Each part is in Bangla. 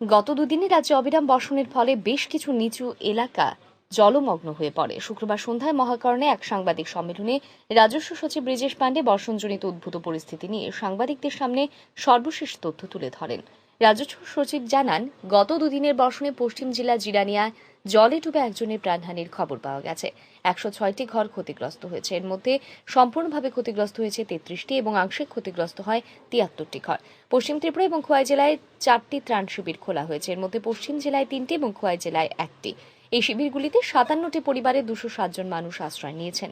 গত দুদিনে রাজ্যে অবিরাম বর্ষণের ফলে বেশ কিছু নিচু এলাকা জলমগ্ন হয়ে পড়ে। শুক্রবার সন্ধ্যায় মহাকরণে এক সাংবাদিক সম্মেলনে রাজস্ব সচিব ব্রিজেশ পাণ্ডে বর্ষণজনিত উদ্ভূত পরিস্থিতি নিয়ে সাংবাদিকদের সামনে সর্বশেষ তথ্য তুলে ধরেন। রাজস্ব সচিব জানান, গত দুদিনের বর্ষণে পশ্চিম জেলা জিরানিয়ায় জলে ডুবে একজনের প্রাণহানির খবর পাওয়া গেছে। একশো ছয়টি ঘর ক্ষতিগ্রস্ত হয়েছে। এর মধ্যে সম্পূর্ণভাবে ক্ষতিগ্রস্ত হয়েছে তেত্রিশটি এবং আংশিক ক্ষতিগ্রস্ত হয় তিয়াত্তরটি ঘর। পশ্চিম ত্রিপুরা এবং খোয়াই জেলায় চারটি ত্রাণ শিবির খোলা হয়েছে। এর মধ্যে পশ্চিম জেলায় তিনটি এবং খোয়াই জেলায় একটি। এই শিবিরগুলিতে সাতান্নটি পরিবারে দুশো সাতজন মানুষ আশ্রয় নিয়েছেন।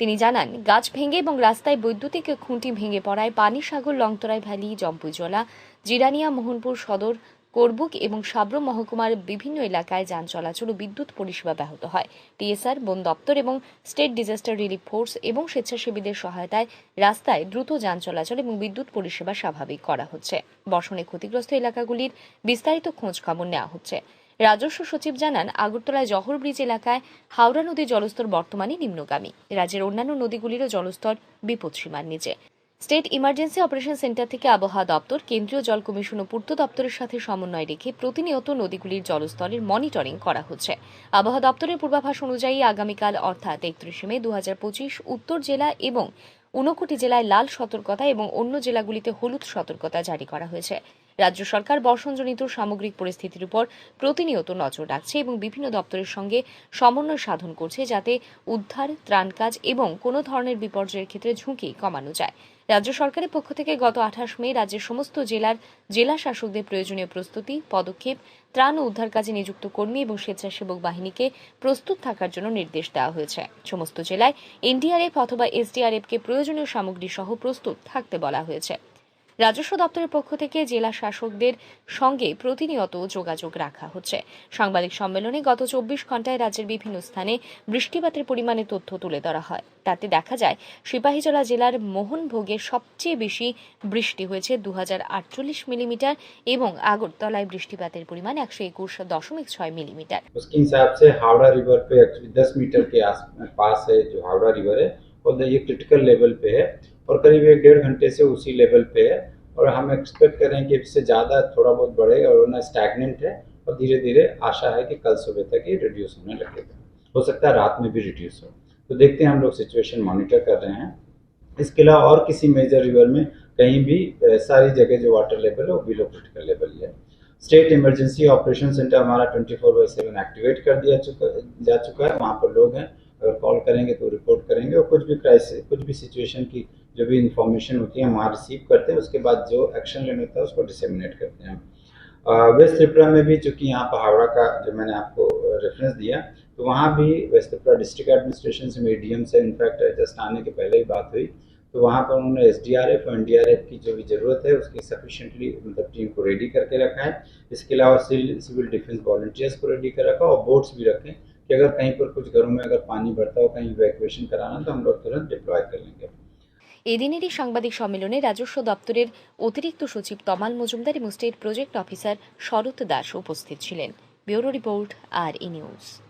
তিনি জানান, গাছ ভেঙে এবং রাস্তায় বৈদ্যুতিক খুঁটি ভেঙে পড়ায় পানিসাগর, লংতরাই ভ্যালি জম্পুইজলা জিরানিয়া, মোহনপুর সদর করবুক এবং সাব্রম মহকুমার বিভিন্ন এলাকায় যান চলাচল ও বিদ্যুৎ পরিষেবা ব্যাহত হয়। টিএসআর, বন দপ্তর এবং স্টেট ডিজাস্টার রিলিফ ফোর্স এবং স্বেচ্ছাসেবীদের সহায়তায় রাস্তায় দ্রুত যান চলাচল এবং বিদ্যুৎ পরিষেবা স্বাভাবিক করা হচ্ছে। বর্ষণে ক্ষতিগ্রস্ত এলাকাগুলির বিস্তারিত খোঁজ খবর নেওয়া হচ্ছে। রাজস্ব সচিব জানান আগরতলায় জহর ব্রিজ এলাকায় হাওড়া নদীর জলস্তর বর্তমানে নিম্নগামী। রাজ্যের অন্যান্য নদীগুলিরও জলস্তর বিপদসীমার নিচে। স্টেট ইমার্জেন্সি অপারেশন সেন্টার থেকে আবহাওয়া দপ্তর, কেন্দ্রীয় জল কমিশন ও পূর্ত দপ্তরের সাথে সমন্বয় রেখে প্রতিনিয়ত নদীগুলির জলস্তরের মনিটরিং করা হচ্ছে। আবহাওয়া দপ্তরের পূর্বাভাস অনুযায়ী আগামীকাল অর্থাৎ একত্রিশে মে দু হাজার পঁচিশ উত্তর জেলা এবং ঊনকোটি জেলায় লাল সতর্কতা এবং অন্য জেলাগুলিতে হলুদ সতর্কতা জারি করা হয়েছে। রাজ্য সরকার বর্ষণজনিত সামগ্রিক পরিস্থিতির উপর প্রতিনিয়ত নজর রাখছে এবং বিভিন্ন দপ্তরের সঙ্গে সমন্বয় সাধন করছে যাতে উদ্ধার ত্রাণ কাজ এবং কোনো ধরনের বিপর্যয়ের ক্ষেত্রে ঝুঁকি কমানো যায়। রাজ্য সরকারের পক্ষ থেকে গত আঠাশ মে রাজ্যের সমস্ত জেলার জেলা শাসকদের প্রয়োজনীয় প্রস্তুতি, পদক্ষেপ, ত্রাণ ও উদ্ধার কাজে নিযুক্ত কর্মী এবং স্বেচ্ছাসেবক বাহিনীকে প্রস্তুত থাকার জন্য নির্দেশ দেওয়া হয়েছে। সমস্ত জেলায় এনডিআরএফ অথবা এসডিআরএফকে প্রয়োজনীয় সামগ্রী সহ প্রস্তুত থাকতে বলা হয়েছে। রাজস্ব দপ্তরের পক্ষ থেকে জেলা শাসকদের সঙ্গে প্রতিনিয়ত যোগাযোগ রাখা হচ্ছে সাংবাদিক সম্মেলনে গত চব্বিশ ঘন্টায় রাজ্যের বিভিন্ন স্থানে বৃষ্টিপাতের পরিমাণে তথ্য তুলে ধরা হয় তাতে দেখা যায় সিপাহীজলা জেলার মোহনভোগে সবচেয়ে বেশি বৃষ্টি হয়েছে দু মিলিমিটার এবং আগরতলায় বৃষ্টিপাতের পরিমাণ একশো একুশ দশমিক ছয় মিলিমিটার उसके हिसाब से हावड़ा रिवर पे एक्चुअली 10 मीटर के आस पास है जो हावड़ा रिवर है और ये क्रिटिकल लेवल पे है और करीब एक डेढ़ घंटे से उसी लेवल पे है। और हम एक्सपेक्ट कर रहे हैं कि इससे ज़्यादा थोड़ा बहुत बढ़ेगा और ना स्टैगनेंट है और धीरे धीरे आशा है कि कल सुबह तक ये रिड्यूस होने लगेगा। हो सकता है रात में भी रिड्यूस हो। तो देखते हैं हम लोग सिचुएशन मॉनिटर कर रहे हैं। इसके अलावा और किसी मेजर रिवर में कहीं भी सारी जगह जो वाटर लेवल है वो बिलो क्रिटिकल लेवल है स्टेट इमरजेंसी ऑपरेशन सेंटर हमारा 24 फोर बाई सेवन एक्टिवेट कर दिया चुका, जा चुका है। वहाँ पर लोग हैं। अगर कॉल करेंगे तो रिपोर्ट करेंगे और कुछ भी क्राइसिस कुछ भी सिचुएशन की जो भी इंफॉर्मेशन होती है, हम वहाँ रिसीव करते हैं, उसके बाद जो एक्शन लेना होता है, उसको डिसेमिनेट करते हैं वेस्ट त्रिपुरा में भी चूँकि यहाँ पर हावड़ा का जो मैंने आपको रेफरेंस दिया तो वहाँ भी वेस्ट त्रिपुरा डिस्ट्रिक्ट एडमिनिस्ट्रेशन से मेरी डीएम से इनफैक्ट जस्ट आने के पहले ही बात हुई। तो वहाँ पर उन्होंने एस डी आर एफ़ और एन डी आर एफ़ की जो भी ज़रूरत है, उसकी सफिशेंटली मतलब टीम को रेडी करके रखा है। इसके अलावा सिविल डिफेंस वॉल्टियर्स को रेडी कर रखा और बोट्स भी रखें कि अगर कहीं पर कुछ घरों में अगर पानी भरता हो, कहीं इवैक्यूएशन कराना तो हम लोग तुरंत डिप्लॉय कर लेंगे এদিনেরই সাংবাদিক সম্মেলনে রাজস্ব দপ্তরের অতিরিক্ত সচিব তমাল মজুমদার এবং state project officer Sarat Das উপস্থিত ছিলেন। Bureau report, R E news.